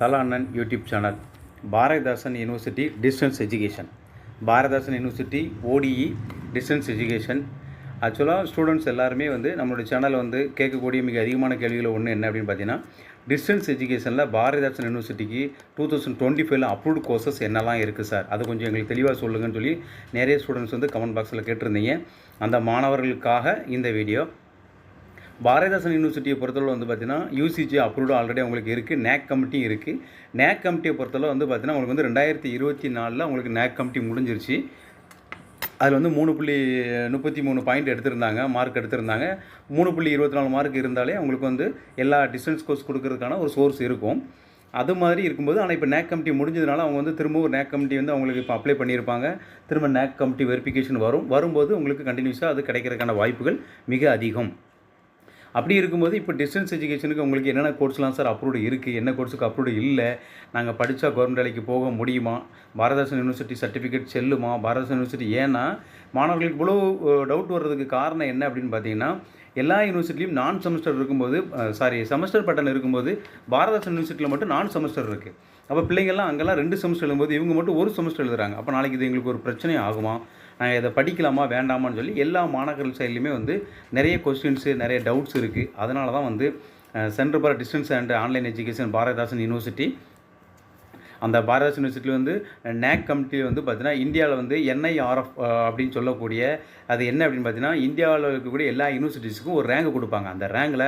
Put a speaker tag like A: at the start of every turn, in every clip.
A: தலா அண்ணன் YouTube channel Bharathidasan university distance education. Bharathidasan university ODE distance education. ஆக்சுவலாக students எல்லாருமே வந்து நம்மளுடைய சேனலை வந்து கேட்கக்கூடிய மிக அதிகமான கேள்விகள் ஒன்று என்ன அப்படின்னு பார்த்தீங்கன்னா டிஸ்டன்ஸ் எஜுகேஷனில் பாரதிதாசன் யூனிவர்சிட்டிக்கு டூ தௌசண்ட் டுவெண்ட்டி ஃபைவ்ல அப்ரூவ்ட் கோர்சஸ் என்னெல்லாம் இருக்குது சார்? அது கொஞ்சம் எங்களுக்கு தெளிவாக சொல்லுங்கன்னு சொல்லி நிறைய ஸ்டூடெண்ட்ஸ் வந்து கமெண்ட் பாக்ஸில் கேட்டிருந்தீங்க. அந்த மாணவர்களுக்காக இந்த வீடியோ பாரதிதாசன் யூனிவர்சிட்டியை பொறுத்தளவு வந்து பார்த்தீங்கன்னா யூசிஜி அப்ரூவ்டு ஆல்ரெடி உங்களுக்கு இருக்குது நேக் கமிட்டியும் இருக்குது நேக் கமிட்டியை பொறுத்தளவு வந்து பார்த்தீங்கன்னா உங்களுக்கு வந்து ரெண்டாயிரத்தி இருபத்தி நாலில் உங்களுக்கு நேக் கமிட்டி முடிஞ்சிருச்சு. அதில் வந்து மூணு புள்ளி முப்பத்தி மூணு பாயிண்ட் எடுத்திருந்தாங்க மார்க் எடுத்திருந்தாங்க. மூணு புள்ளி இருபத்தி நாலு மார்க் இருந்தாலே அவங்களுக்கு வந்து எல்லா டிஸ்டன்ஸ் கோர்ஸ் கொடுக்கறதுக்கான ஒரு சோர்ஸ் இருக்கும். அது மாதிரி இருக்கும்போது ஆனால் இப்போ நேக் கமிட்டி முடிஞ்சதுனால அவங்க வந்து திரும்ப ஒரு நேக் கமிட்டி வந்து அவங்களுக்கு இப்போ அப்ளை பண்ணியிருப்பாங்க. திரும்ப நேக் கமிட்டி வெரிஃபிகேஷன் வரும். வரும்போது உங்களுக்கு கண்டினியூஸாக அது கிடைக்கிறதுக்கான வாய்ப்புகள் மிக அதிகம். அப்படி இருக்கும்போது இப்போ டிஸ்டன்ஸ் எஜுகேஷனுக்கு உங்களுக்கு என்னென்ன கோர்ஸ்லாம் சார் அப்ரூவ்டு இருக்குது என்ன கோர்ஸுக்கு அப்ரூவ்டு இல்லை? நாங்கள் படித்தா கவர்மெண்ட் வேலைக்கு போக முடியுமா? பாரதாசன் யூனிவர்சிட்டி சர்டிஃபிகேட் செல்லுமா? பாரதாசன் யூனிவர்சிட்டி ஏன்னா மாணவர்களுக்கு இவ்வளோ டவுட் வர்றதுக்கு காரணம் என்ன அப்படின்னு பார்த்தீங்கன்னா எல்லா யூனிவர்சிட்டிலையும் நான் செமஸ்டர் இருக்கும்போது சாரி செமஸ்டர் பேட்டர்ன் இருக்கும்போது பாரதாசன் யூனிவர்சிட்டியில் மட்டும் நான் செமஸ்டர் இருக்குது அப்போ பிள்ளைங்கள்லாம் அங்கெல்லாம் ரெண்டு செமஸ்டர் எழுதும்போது இவங்க மட்டும் ஒரு செமஸ்டர் எழுதுறாங்க. அப்போ நாளைக்கு இது எங்களுக்கு ஒரு பிரச்சனை ஆகுமா? நாங்கள் இதை படிக்கலாமா வேண்டாமான்னு சொல்லி எல்லா மாணவர்கள் சைட்லையுமே வந்து நிறைய கொஸ்டின்ஸு நிறைய டவுட்ஸ் இருக்குது அதனால தான் வந்து centre for distance and online education Bharathidasan university அந்த பாரதாஸ் யூனிவர்சிட்டியில் வந்து நேக் கமிட்டி வந்து பார்த்தீங்கன்னா இந்தியாவில் வந்து என்ஐஆர்எஃப் அப்படின்னு சொல்லக்கூடிய அது என்ன அப்படின்னு பார்த்தீங்கன்னா இந்தியாவில் இருக்கக்கூடிய எல்லா யூனிவர்சிட்டிஸுக்கும் ஒரு ரேங்க் கொடுப்பாங்க. அந்த ரேங்கில்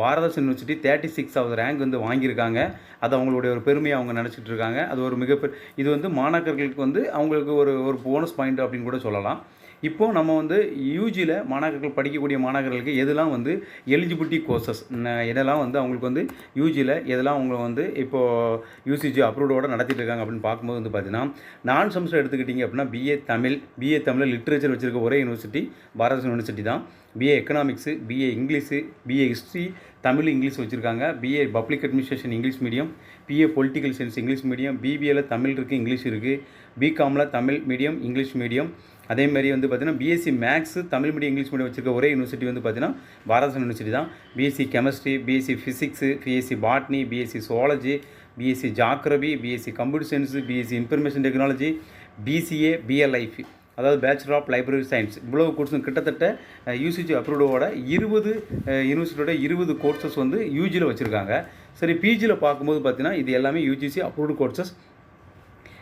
A: பாரதாஸ் யூனிவர்சிட்டி தேர்ட்டி சிக்ஸாவது ரேங்க் வந்து வாங்கியிருக்காங்க. அது அவங்களுடைய ஒரு பெருமையை அவங்க நினச்சிட்டு இருக்காங்க. அது ஒரு மிகப்பெரிய இது வந்து மாணாக்கர்களுக்கு வந்து அவங்களுக்கு ஒரு ஒரு போனஸ் பாயிண்ட் அப்படின்னு கூட சொல்லலாம். இப்போது நம்ம வந்து யூஜியில் மாணாக்கர்கள் படிக்கக்கூடிய மாணாக்கர்களுக்கு எதெல்லாம் வந்து எலிஜிபிலிட்டி கோர்சஸ் எதெல்லாம் வந்து அவங்களுக்கு வந்து யூஜியில் எதெல்லாம் அவங்க வந்து இப்போது யூசிஜி அப்ரூவோடு நடத்திட்டு இருக்காங்க அப்படின்னு பார்க்கும்போது வந்து பார்த்தீங்கன்னா நான் செமஸ்டர் எடுத்துக்கிட்டிங்க அப்படின்னா பிஏ தமிழ் பிஏ தமிழில் லிட்ரேச்சர் வச்சுருக்க ஒரே யூனிவர்சிட்டி பாரத யூனிவர்சிட்டி தான். BA economics BA English BA history Tamil English வச்சுருக்காங்க. BA public administration English medium BA political science English medium பிபிஏல Tamil இருக்குது இங்கிலீஷ் இருக்குது பிகாமில் தமிழ் மீடியம் இங்கிலீஷ் மீடியம் அதேமாதிரி வந்து பார்த்தீங்கன்னா BSc maths Tamil medium English medium வச்சிருக்க ஒரே யூனிவர்சிட்டி வந்து பார்த்தீங்கன்னா பாரதன் யூனிவர்சிட்டி தான். BSc chemistry BSc physics BSc botany BSc zoology BSc geography BSc computer science BSc information technology BCA BLIS அதாவது பேச்சுலர் ஆஃப் லைப்ரரி சயின்ஸ் இவ்வளவு கோர்ஸும் கிட்டத்தட்ட யூசிஜி அப்ரூவோட இருபது யூனிவர்சிட்டியோட இருபது கோர்சஸ் வந்து யூஜியில் வச்சுருக்காங்க. சரி பிஜியில் பார்க்கும்போது பார்த்தீங்கன்னா இது எல்லாமே UGC approved courses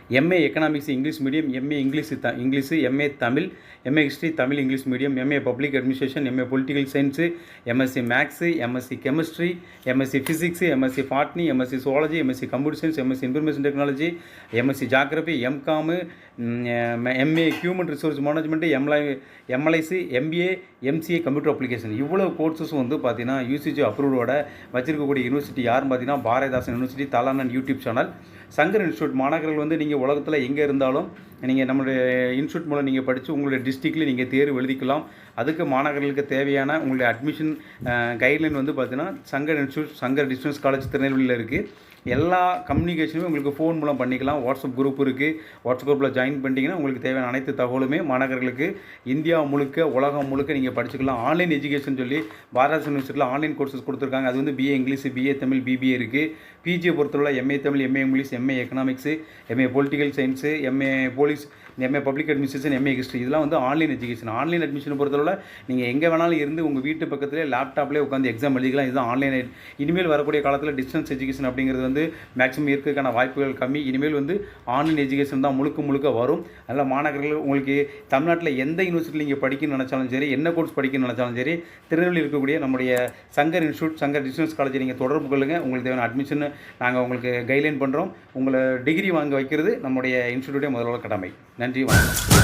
A: MA economics English medium MA English the English MA Tamil MA history Tamil English medium MA public administration MA political science MSc maths MSc chemistry MSc physics MSc botany MSc zoology MSc computer science MSc information technology MSc geography MCom MA human resource management MI MLISc MBA MCA computer application இவ்வளோ கோர்சஸும் வந்து பார்த்தீங்கன்னா UGC அப்ரூவோட வச்சிருக்கக்கூடிய university யாருன்னு பார்த்தீங்கன்னா Bharathidasan university தலானன் YouTube channel Shankar institute மாணவர்கள் வந்து நீங்கள் உலகத்தில் எங்கே இருந்தாலும் நீங்கள் நம்மளுடைய இன்ஸ்டியூட் மூலம் நீங்கள் படித்து உங்களுடைய டிஸ்ட்ரிக்டில் நீங்கள் தேர்வு எழுதிக்கலாம். அதுக்கு மாணவர்களுக்கு தேவையான உங்களுடைய அட்மிஷன் கைட்லைன் வந்து பார்த்தீங்கன்னா Shankar institute Shankar distance college திருநெல்வேலியில் இருக்குது எல்லா கம்யூனிகேஷனுமே உங்களுக்கு ஃபோன் மூலம் பண்ணிக்கலாம். வாட்ஸ்அப் குரூப் இருக்குது வாட்ஸ்அப் குரூப்பில் ஜாயின் பண்ணிட்டீங்கன்னா உங்களுக்கு தேவையான அனைத்து தகவலுமே மாணவர்களுக்கு இந்தியா முழுக்க உலகம் முழுக்க நீங்கள் படிச்சுக்கலாம். ஆன்லைன் எஜுகேஷன் சொல்லி பாரத யூனிவர்சிட்டியில் ஆன்லைன் கோர்சஸ் கொடுத்துருக்காங்க. அது வந்து BA English BA Tamil BBA இருக்குது பிஜியை பொறுத்தவரை MA Tamil MA English MA economics MA political science MA police MA public administration MA history இதெல்லாம் வந்து ஆன்லைன் எஜுகேஷன் ஆன்லைன் அட்மிஷனை பொறுத்தவரை நீங்கள் எங்கே வேணாலும் இருந்து உங்கள் வீட்டு பக்கத்துலேயே லேப்டாப்லேயே உட்காந்து எக்ஸாம் எழுதிக்கலாம். இதுதான் ஆன்லைன் இனிமேல் வரக்கூடிய காலத்தில் டிஸ்டன்ஸ் எஜுகேஷன் அப்படிங்கிறது வந்து மேக்ஸிமம் இருக்கிறதுக்கான வாய்ப்புகள் கம்மி. இனிமேல் வந்து ஆன்லைன் எஜுகேஷன் தான் முழுக்க முழுக்க வரும். அதனால் மாணவர்கள் உங்களுக்கு தமிழ்நாட்டில் எந்த யூனிவர்சிட்டியில் நீங்கள் படிக்கணும்னு நினச்சாலும் சரி என்ன கோர்ஸ் படிக்கணும்னு நினச்சாலும் சரி திருநெல்வேலி இருக்கக்கூடிய நம்முடைய Shankar institute Shankar distance college நீங்கள் தொடர்பு கொள்ளுங்கள் உங்களுக்கு தேவையான அட்மிஷன் நாங்கள் உங்களுக்கு கைட்லைன் பண்ணுறோம் உங்களை டிகிரி வாங்க வைக்கிறது நம்முடைய இன்ஸ்டியூட்டே முதல்வர் கடமை. நன்றி வணக்கம்.